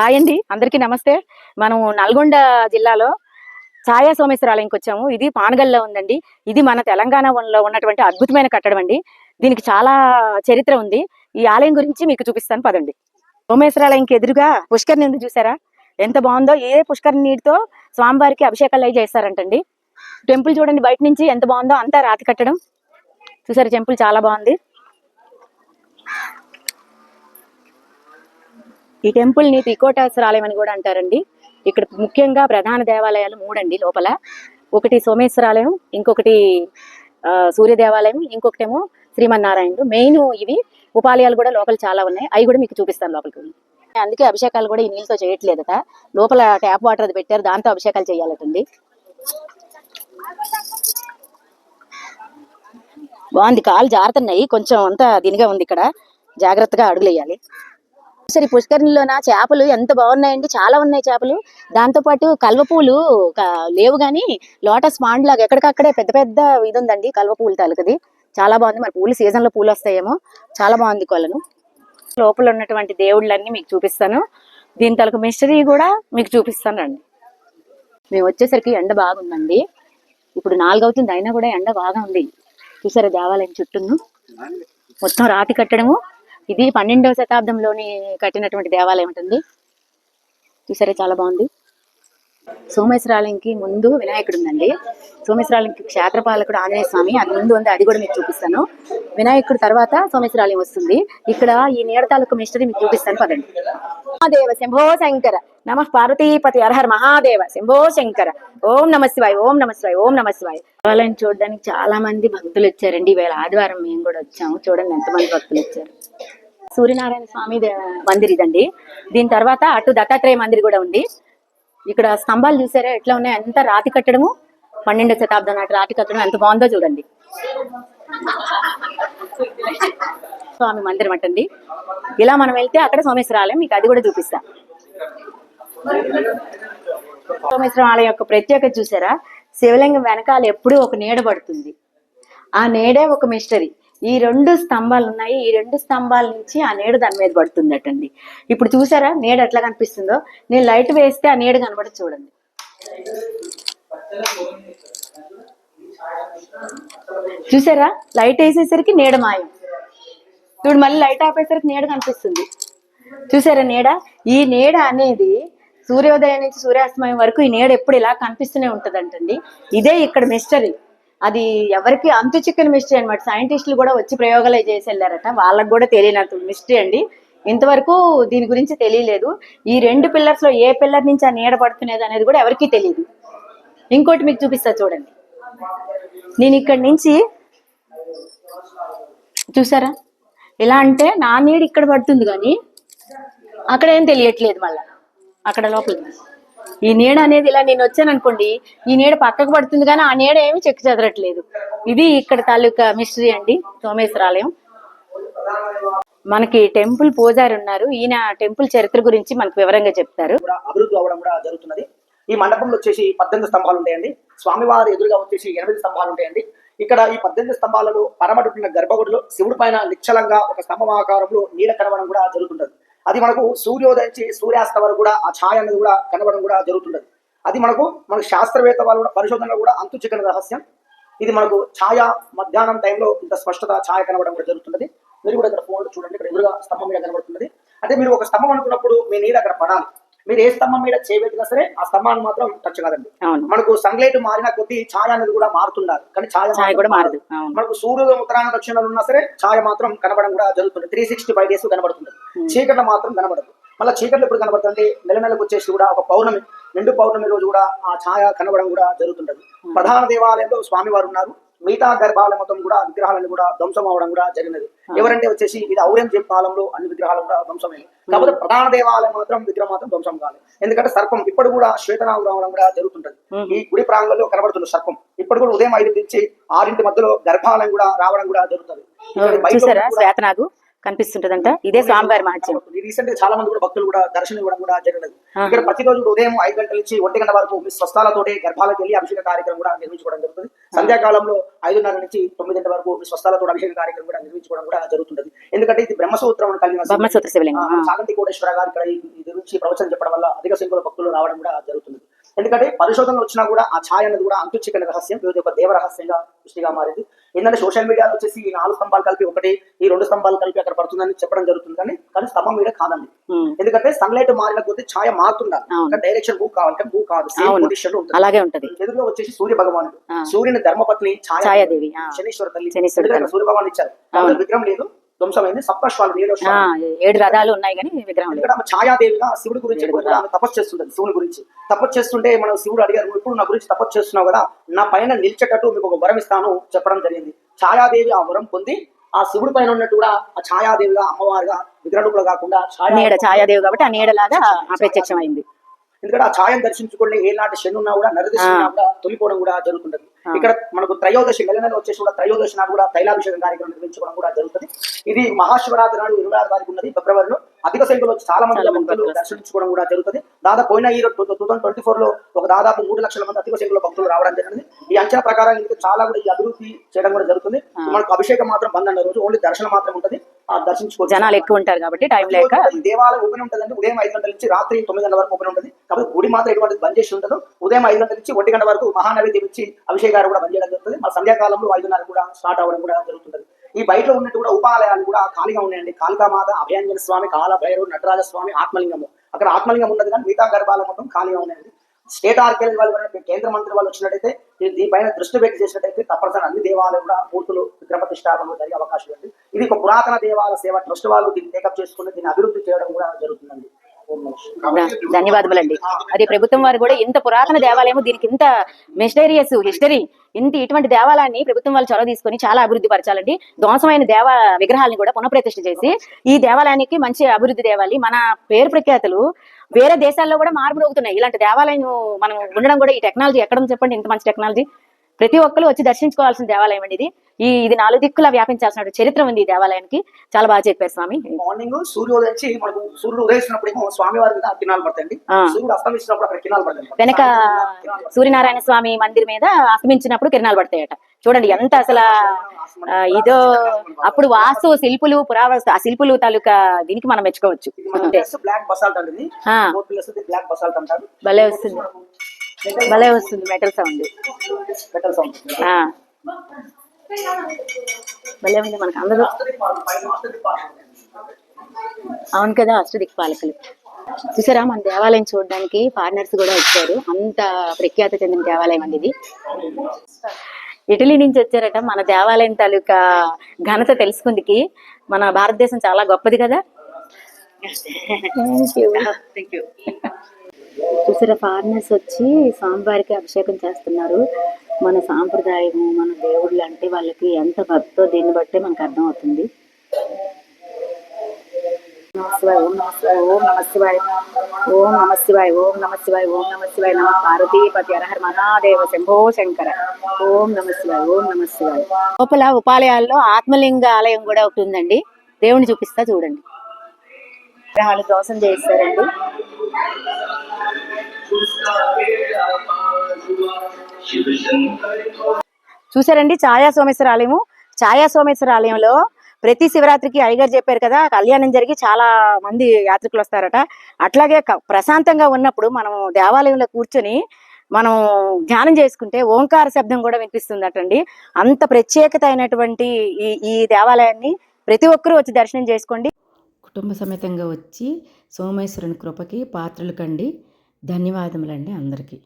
Hi అండి. అందరికీ నమస్తే. మనం నల్గొండ జిల్లాలో ఛాయా సోమేశ్వరాలయంకి వచ్చాము ఇది పానగల్లో ఉందండి. ఇది మన తెలంగాణలో ఉన్నటువంటి అద్భుతమైన కట్టడం అండి. దీనికి చాలా చరిత్ర ఉంది. ఈ ఆలయం గురించి మీకు చూపిస్తాను. పదండి. సోమేశ్వరాలయంకి ఎదురుగా పుష్కర్ నిండు చూసారా? ఎంత బాగుందో. ఏ పుష్కర్ నీటితో స్వామివారికి అభిషేకాలు అయి చేస్తారంటండి. టెంపుల్ చూడండి బయట నుంచి ఎంత బాగుందో. అంతా రాతి కట్టడం. చూసారు? టెంపుల్ చాలా బాగుంది. ఈ టెంపుల్ని త్రికోటేశ్వరాలయం అని కూడా అంటారండి. ఇక్కడ ముఖ్యంగా ప్రధాన దేవాలయాలు మూడండి లోపల. ఒకటి సోమేశ్వరాలయం ఇంకొకటి సూర్య దేవాలయం ఇంకొకటేమో శ్రీమన్నారాయణుడు. మెయిన్ ఇవి ఉపాలయాలు కూడా లోపల చాలా ఉన్నాయి. అవి కూడా మీకు చూపిస్తాను లోపలికి అందుకే అభిషేకాలు కూడా ఈ నీళ్ళతో చేయట్లేదట. లోపల ట్యాప్ వాటర్ అది పెట్టారు. దాంతో అభిషేకాలు చేయాలటండి. బాగుంది. కాలు జారుతున్నాయి. కొంచెం అంతా దీనిగా ఉంది ఇక్కడ. జాగ్రత్తగా అడుగులు వేయాలి. సరే పుష్కరిణిలోన? చేపలు ఎంత బాగున్నాయండి? చాలా ఉన్నాయి చేపలు. దాంతో పాటు పూలు లేవు కానీ లోటస్ పాండ్ లాగా ఎక్కడికక్కడే పెద్ద పెద్ద ఇది ఉందండి కల్వపూలు తాలూకది. చాలా బాగుంది. మరి పూలు సీజన్లో పూలు వస్తాయేమో. చాలా బాగుంది కొలను లోపల ఉన్నటువంటి దేవుళ్ళన్నీ మీకు చూపిస్తాను. దీని తలకు మిస్టరీ కూడా మీకు చూపిస్తాను రండి. మేము వచ్చేసరికి ఎండ బాగుందండి. ఇప్పుడు నాలుగవుతుంది అయినా కూడా ఎండ బాగా ఉంది. చూసారా దేవాలయం చుట్టూను? మొత్తం రాతి కట్టడము. ఇది పన్నెండవ శతాబ్దంలోని కట్టినటువంటి దేవాలయం ఉంటుంది చూసారా చాలా బాగుంది. సోమేశ్వరాలయంకి ముందు వినాయకుడు ఉందండి. సోమేశ్వరాలయంకి క్షేత్రపాలకుడు ఆంజనేయ స్వామి అది ముందు ఉంది అది కూడా మీకు చూపిస్తాను. వినాయకుడు తర్వాత సోమేశ్వరాలయం వస్తుంది. ఇక్కడ ఈ నీడ తాలూకు మిస్టరీ మీకు చూపిస్తాను పదండి. మహాదేవ శంభో శంకర నమ పార్వతీపతి అర్హర్ మహాదేవ శంభో శంకర. ఓం నమ శివాయ ఓం నమ శివాయ ఓం నమ శివాయ. దేవాలయం చూడడానికి చాలా మంది భక్తులు వచ్చారండి. ఈవేళ ఆదివారం మేము కూడా వచ్చాము. చూడండి ఎంతమంది భక్తులు వచ్చారు. సూర్యనారాయణ స్వామి మందిర్ ఇదండి. దీని తర్వాత అటు దత్తాత్రేయ మందిర్ కూడా ఉంది. ఇక్కడ స్తంభాలు చూసారా? ఎట్లా ఉన్నాయి? అంత రాతి కట్టడము పన్నెండవ శతాబ్దం నాటి రాతి కట్టడం ఎంత బాగుందో చూడండి. స్వామి మందిరం అంటండి. ఇలా మనం వెళ్తే అక్కడ సోమేశ్వర ఆలయం మీకు అది కూడా చూపిస్తా. సోమేశ్వర ఆలయం యొక్క ప్రత్యేకత చూసారా? శివలింగం వెనకాల ఎప్పుడూ ఒక నీడ పడుతుంది. ఆ నీడే ఒక మిస్టరీ. ఈ రెండు స్తంభాలు ఉన్నాయి. ఈ రెండు స్తంభాల నుంచి ఆ నీడ దాని మీద పడుతుందటండి. ఇప్పుడు చూసారా? నీడ ఎట్లా కనిపిస్తుందో? నేను లైట్ వేస్తే ఆ నీడ కనబడి చూడండి. చూసారా? లైట్ వేసేసరికి నీడ మాయం. చూడు మళ్ళీ లైట్ ఆపేసరికి నీడ కనిపిస్తుంది. చూసారా నీడ? ఈ నీడ అనేది సూర్యోదయం నుంచి సూర్యాస్తమయం వరకు ఈ నీడ ఎప్పుడు ఇలా కనిపిస్తూనే ఉంటదంటండి. ఇదే ఇక్కడ మిస్టరీ అది ఎవరికి అంతు చిక్కని మిస్టరీ అనమాట సైంటిస్టులు కూడా వచ్చి ప్రయోగాలు చేసి వెళ్ళారట వాళ్ళకి కూడా తెలియనంత మిస్టరీ అండి. ఇంతవరకు దీని గురించి తెలియలేదు. ఈ రెండు పిల్లర్స్లో ఏ పిల్లర్ నుంచి ఆ నీడ పడుతున్నది అనేది కూడా ఎవరికీ తెలియదు. ఇంకోటి మీకు చూపిస్తా చూడండి. నేను ఇక్కడి నుంచి చూసారా? ఎలా అంటే నా నీడ ఇక్కడ పడుతుంది కానీ అక్కడ ఏం తెలియట్లేదు మళ్ళా. అక్కడ లోపల ఈ నీడ అనేది ఇలా నేను వచ్చాను అనుకోండి ఈ నీడ పక్కకు పడుతుంది కానీ ఆ నీడ ఏమి చెక్కు చెదరట్లేదు. ఇది ఇక్కడ తాలూకా మిస్టరీ అండి సోమేశ్వరాలయం. మనకి టెంపుల్ పూజారి ఉన్నారు. ఈయన టెంపుల్ చరిత్ర గురించి మనకు వివరంగా చెప్తారు. అభివృద్ధి అవ్వడం కూడా జరుగుతున్నది. ఈ మండపంలో వచ్చేసి పద్దెనిమిది స్తంభాలు ఉంటాయండి. స్వామివారి ఎదురుగా వచ్చేసి ఎనిమిది స్తంభాలు ఉంటాయండి. ఇక్కడ ఈ పద్దెనిమిది స్తంభాలలో పరమటున్న గర్భగుడిలో శివుడి పైన నిశ్చలంగా ఒక స్తంభం ఆకారంలో నీడ కనవడం కూడా జరుగుతుంటది. అది మనకు సూర్యోదయం నుంచి సూర్యాస్త వరకు కూడా ఆ ఛాయ అనేది కూడా కనబడడం కూడా జరుగుతుండదు అది మనకు మన శాస్త్రవేత్త వాళ్ళు కూడా పరిశోధనలో కూడా అంతు చిక్కని రహస్యం. ఇది మనకు ఛాయ మధ్యాహ్నం టైంలో ఇంత స్పష్టత ఛాయ కనబడడం కూడా జరుగుతున్నది మీరు కూడా ఇక్కడ ఫోన్లో చూడండి ఇక్కడ ఎదురుగా స్తంభం మీద కనబడుతున్నది అంటే మీరు ఒక స్తంభం అనుకున్నప్పుడు మీ నీడ అక్కడ పడాలి. మీరు ఏ స్తంభం మీద చేయబెట్టినా సరే ఆ స్తంభాన్ని మాత్రం టచ్ కాదండి. మనకు సన్లైట్ మారిన కొద్దీ ఛాయ అనేది కూడా మారుతుండాలి. కానీ ఛాయ కూడా మారదు. మనకు సూర్యోదయం ఉత్తరాయణ దక్షిణాలు ఉన్నా సరే ఛాయ మాత్రం కనబడడం కూడా జరుగుతుంది. త్రీ సిక్స్టీ ఫైవ్ డేస్ కనబడుతుంది. చీకట్లో మాత్రం కనబడదు. మళ్ళీ చీకట్లు ఎప్పుడు కనబడుతుంది? నెల నెలకు వచ్చేసి కూడా ఒక పౌర్ణమి నిండు పౌర్ణమి రోజు కూడా ఆ ఛాయ కనబడడం కూడా జరుగుతుంటది. ప్రధాన దేవాలయంలో స్వామివారు ఉన్నారు. మిగతా గర్భాలయం మొత్తం కూడా విగ్రహాలను కూడా ధ్వంసం అవడం కూడా జరిగినది. ఎవరంటే వచ్చేసి ఇది ఔరంగజేబ్ కాలంలో అన్ని విగ్రహాలు కూడా ధ్వంసమైనవి కాకపోతే ప్రధాన దేవాలయం మాత్రం విగ్రహం మాత్రం ధ్వంసం కాలేదు. ఎందుకంటే సర్పం ఇప్పుడు కూడా శ్వేతనాగు రావడం కూడా జరుగుతుంటది. ఈ గుడి ప్రాంగంలో కనబడుతుంది సర్పం ఇప్పుడు కూడా ఉదయం ఐదు నుంచి ఆరింటి మధ్యలో గర్భాలయం కూడా రావడం కూడా జరుగుతుంది. కనిపిస్తుంటదంట. ఇదే స్వామివారి మహత్యం. రీసెంట్గా చాలా మంది కూడా భక్తులు కూడా దర్శనం ఇవ్వడం కూడా జరిగినది ఆహా. ఇక్కడ ప్రతిరోజు కూడా ఉదయం ఐదు గంటల నుంచి ఒంటి గంట వరకు మీ స్వస్థాలతోటి గర్భాలకు వెళ్ళి అభిషేక కార్యక్రమం కూడా నిర్వహించుకోవడం జరుగుతుంది. సంధ్యాకాలంలో ఐదున్నర నుంచి తొమ్మిదింటి వరకు మీ స్వస్థాలతో అభిషేక కార్యక్రమం కూడా నిర్వహించుకోవడం కూడా జరుగుతుంది ఎందుకంటే ఇది బ్రహ్మసూత్రం కలిగిన బ్రహ్మసూత్ర శివలింగం. చాగంటి కోటేశ్వర గారు ఇక్కడ గురించి ప్రవచనం చెప్పడం వల్ల అధిక సంఖ్యలో భక్తులు రావడం కూడా జరుగుతుంది. ఎందుకంటే పరిశోధనలు వచ్చినా కూడా ఆ ఛాయ అనేది కూడా అంతు చిక్కని రహస్యం ఇది ఒక దేవ రహస్యంగా దృష్టిగా మారింది. ఏంటంటే సోషల్ మీడియాలో వచ్చేసి ఈ నాలుగు స్తంభాలు కలిపి ఒకటి ఈ రెండు స్తంభాలు కలిపి అక్కడ పడుతుందని చెప్పడం జరుగుతుంది కానీ కానీ స్తంభం మీద కాదండి. ఎందుకంటే సన్లైట్ మారిన కొద్దీ ఛాయ మారుతుండాలి. డైరెక్షన్ మూవ్ కావాలి. కానీ మూవ్ కాదు. పొజిషన్ అలాగే ఉంటది. ఎదురుగా వచ్చేసి సూర్య భగవానుడు. సూర్యుని ధర్మపత్ని ఛాయ ఛాయాదేవి. శనీశ్వర తల్లి. సూర్య భగవాన్ ఇచ్చారు. విగ్రహం లేదు. ధ్వంసమైంది. సప్తశ్వాలు ఏడో ఆ, శ్వాలు ఏడు రథాలు ఉన్నాయి కానీ విగ్రహం ఇక్కడ ఛాయాదేవిగా శివుడి గురించి తపస్సు చేస్తుంటది శివుని గురించి. తపస్సు చేస్తుంటే మనం శివుడు అడిగారు "నువ్వు ఇప్పుడు నా గురించి తపస్సు చేస్తున్నావు కదా నా పైన నిలిచేటట్టు మీకు ఒక వరం ఇస్తాను చెప్పడం జరిగింది. ఛాయాదేవి ఆ వరం పొంది ఆ శివుడి పైన ఉన్నట్టు కూడా ఆ ఛాయాదేవిగా అమ్మవారిగా విగ్రహంలో కాకుండా ఛాయా నీడ ఛాయాదేవి కాబట్టి ఆ నీడలాగా ఆ ప్రత్యక్షం అయింది ఎందుకంటే ఆ ఛాయను దర్శించుకుంటే ఏ నాటి శని ఉన్నా కూడా నరదశి ఉన్నా కూడా తొలిపోవడం కూడా జరుగుతుంటది. ఇక్కడ మనకు త్రయోదశి నెల నెల వచ్చేసి కూడా త్రయోదశి నాడు కూడా తైలాభిషేకం కార్యక్రమం నిర్వహించుకోవడం కూడా జరుగుతుంది. ఇది మహాశివరాత్రి నాడు ఇరవై ఆరు తారీఖు ఉన్నది ఫిబ్రవరిలో. అధిక సంఖ్యలో చాలా మంది భక్తులు దర్శించుకోవడం కూడా జరుగుతుంది. దాదాపు పోయిన ఈ టూ థౌసండ్ ట్వంటీ ఫోర్లో ఒక దాదాపు మూడు లక్షల మంది అధిక సంఖ్యలో భక్తులు రావడం జరిగింది. ఈ అంచనా ప్రకారం ఇంకా చాలా కూడా ఈ అభివృద్ధి చేయడం కూడా జరుగుతుంది. మనకు అభిషేకం మాత్రం బంద్ అన్న రోజు ఓన్లీ దర్శనం మాత్రం ఉంటుంది. ఆ దర్శించుకోవచ్చు. జనాలు ఎక్కువ ఉంటారు కాబట్టి టైం లేక దేవాలయం ఓపెన్ ఉంటుందండి. ఉదయం ఐదు గంటల నుంచి రాత్రి తొమ్మిది గంటల వరకు ఓపెన్ ఉంటుంది. కాబట్టి గుడి మాత్రం ఎటువంటి బంద్ చేసి ఉండదు. ఉదయం ఐదు గంటల నుంచి ఒంటి గంట వరకు మహానైవేద్యం ఇచ్చి అభిషేకాలు కూడా బంద్ చేయడం జరుగుతుంది. మన సంధ్యాకాలంలో ఐదున్నర కూడా స్టార్ట్ అవ్వడం కూడా జరుగుతుంది ఈ బయట ఉన్నట్టు కూడా ఉపాలయాలు కూడా ఖాళీగా ఉన్నాయండి. కాళికామాత అభయాంజన స్వామి కాల భైరవ్ నటరాజ స్వామి ఆత్మలింగము. అక్కడ ఆత్మలింగం ఉన్నది కానీ మిగతా గర్భాల మొత్తం ఖాళీగా ఉన్నాయండి. స్టేట్ ఆర్కేల్ వాళ్ళు కేంద్ర మంత్రి వాళ్ళు వచ్చినట్టయితే దీ- దీనిపైన దృష్టి పెట్టి చేసినట్టయితే తప్పనిసరి అన్ని దేవాలయం కూడా మూర్తులు విగ్రహ ప్రతిష్టాపనలు జరిగే అవకాశం ఉంది. ఇది ఒక పురాతన దేవాలయ సేవ ట్రస్ట్ వాళ్ళు దీన్ని టేకప్ చేసుకుని దీన్ని అభివృద్ధి చేయడం కూడా జరుగుతుందండి. ధన్యవాదములండి. అది ప్రభుత్వం వారు కూడా ఇంత పురాతన దేవాలయం దీనికి ఇంత మిస్టేరియస్ హిస్టరీ ఇంత ఇటువంటి దేవాలయాన్ని ప్రభుత్వం వాళ్ళు చొరవ తీసుకొని చాలా అభివృద్ధి పరచాలండి. ధ్వంసమైన దేవ విగ్రహాలను కూడా పునఃప్రతిష్ఠ చేసి ఈ దేవాలయానికి మంచి అభివృద్ధి దేవాలి మన పేరు ప్రఖ్యాతులు వేరే దేశాల్లో కూడా మార్పు అవుతున్నాయి ఇలాంటి దేవాలయం మనం ఉండడం కూడా ఈ టెక్నాలజీ ఎక్కడ చెప్పండి? ఇంత మంచి టెక్నాలజీ. ప్రతి ఒక్కరు వచ్చి దర్శించుకోవాల్సిన దేవాలయం అండి ఇది. ఈ ఇది నాలుగు దిక్కులా వ్యాపించాల్సిన చరిత్ర ఉంది ఈ దేవాలయానికి. చాలా బాగా చెప్పారు స్వామి. మార్నింగ్ సూర్యోదయం మనకు సూర్యుడు ఉదయిస్తున్నప్పుడు స్వామివారి కినాలు పడతాయండి. సూర్యుడు అస్తమిస్తున్నప్పుడు అక్కడ కినాలు పడతాయి వెనక సూర్యనారాయణ స్వామి మందిర్ మీద అస్తమించినప్పుడు కిరణాలు పడతాయట. చూడండి ఎంత అసలు ఇదో అప్పుడు వాస్తు శిల్పులు పురావస్తు ఆ శిల్పులు తాలూకా దీనికి మనం మెచ్చుకోవచ్చు. భలే వస్తుంది. భలే వస్తుంది మెటల్ సౌండ్ మెటల్ సౌండ్ ఆ, భలే ఉంది మనకు అందరూ. అవును కదా అష్టదిక్పాలకులు చూసారా మన దేవాలయం చూడడానికి ఫారినర్స్ కూడా వచ్చారు. అంత ప్రఖ్యాత చెందిన దేవాలయం అండి ఇది. ఇటలీ నుంచి వచ్చారట మన దేవాలయం తాలూకా ఘనత తెలుసుకుందికి. మన భారతదేశం చాలా గొప్పది కదా. థ్యాంక్ యూ చూసారా ఫారినర్స్ వచ్చి స్వామివారికి అభిషేకం చేస్తున్నారు. మన సాంప్రదాయము మన దేవుళ్ళు అంటే వాళ్ళకి ఎంత భక్తో దీన్ని బట్టే మనకు అర్థం అవుతుంది ఓం నమ శివాయ, ఓం నమ శివాయ ఓం నమ శివాయ ఓం నమ శివాయ నమ పార్వతీపతి అరహర్ మహాదేవ శంభో శంకర. ఓం నమ శివాయ ఓం నమ శివాయ లోపల ఉపాలయాల్లో ఆత్మలింగ ఆలయం కూడా ఒకటి ఉందండి. దేవుణ్ణి చూపిస్తా చూడండి. విగ్రహాలు దోషం చేస్తారండి చూసారండి ఛాయా సోమేశ్వర ఆలయము ఛాయా సోమేశ్వర ఆలయంలో ప్రతి శివరాత్రికి అయ్యగారు చెప్పారు కదా కళ్యాణం జరిగి చాలా మంది యాత్రికులు వస్తారట. అట్లాగే క- ప్రశాంతంగా ఉన్నప్పుడు మనం దేవాలయంలో కూర్చొని మనం ధ్యానం చేసుకుంటే ఓంకార శబ్దం కూడా వినిపిస్తుందటండి. అంత ప్రత్యేకత అయినటువంటి ఈ ఈ దేవాలయాన్ని ప్రతి ఒక్కరూ వచ్చి దర్శనం చేసుకోండి. కుటుంబ సమేతంగా వచ్చి సోమేశ్వరుని కృపకి పాత్రలు కండి. ధన్యవాదములండి అందరికీ.